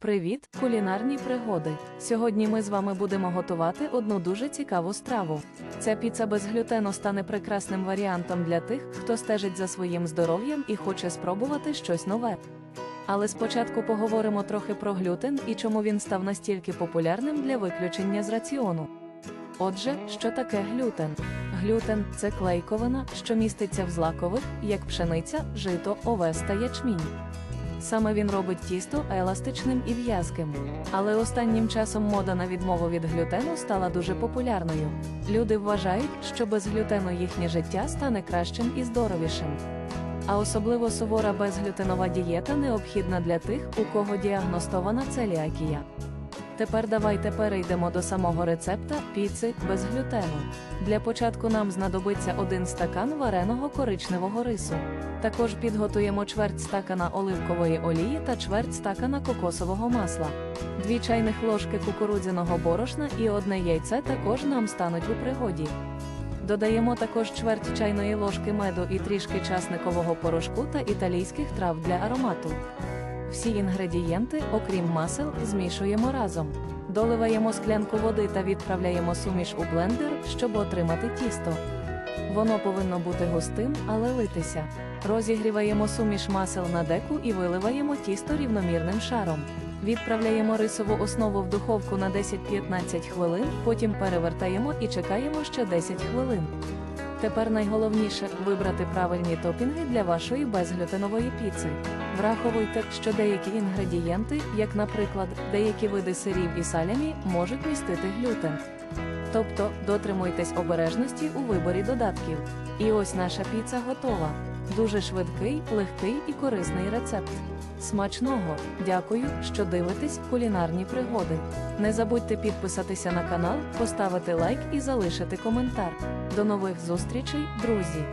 Привіт, кулінарні пригоди! Сьогодні ми з вами будемо готувати одну дуже цікаву страву. Ця піца без глютену стане прекрасним варіантом для тих, хто стежить за своїм здоров'ям і хоче спробувати щось нове. Але спочатку поговоримо трохи про глютен і чому він став настільки популярним для виключення з раціону. Отже, що таке глютен? Глютен це клейковина, що міститься в злакових, як пшениця, жито, овес та ячмінь. Саме він робить тісто еластичним і в'язким. Але останнім часом мода на відмову від глютену стала дуже популярною. Люди вважають, що без глютену їхнє життя стане кращим і здоровішим. А особливо сувора безглютенова дієта необхідна для тих, у кого діагностована целіакія. Тепер давайте перейдемо до самого рецепта піци без глютену. Для початку нам знадобиться один стакан вареного коричневого рису. Також підготуємо чверть стакана оливкової олії та чверть стакана кокосового масла. Дві чайних ложки кукурудзяного борошна і одне яйце також нам стануть у пригоді. Додаємо також чверть чайної ложки меду і трішки часникового порошку та італійських трав для аромату. Всі інгредієнти, окрім масел, змішуємо разом. Доливаємо склянку води та відправляємо суміш у блендер, щоб отримати тісто. Воно повинно бути густим, але литися. Розігріваємо суміш масел на деку і виливаємо тісто рівномірним шаром. Відправляємо рисову основу в духовку на 10-15 хвилин, потім перевертаємо і чекаємо ще 10 хвилин. Тепер найголовніше вибрати правильні топінги для вашої безглютенової піци. Враховуйте, що деякі інгредієнти, як наприклад, деякі види сирів і салямі, можуть містити глютен. Тобто дотримуйтесь обережності у виборі додатків. І ось наша піца готова. Дуже швидкий, легкий і корисний рецепт. Смачного! Дякую, що дивитесь кулінарні пригоди. Не забудьте підписатися на канал, поставити лайк і залишити коментар. До нових зустрічей, друзі!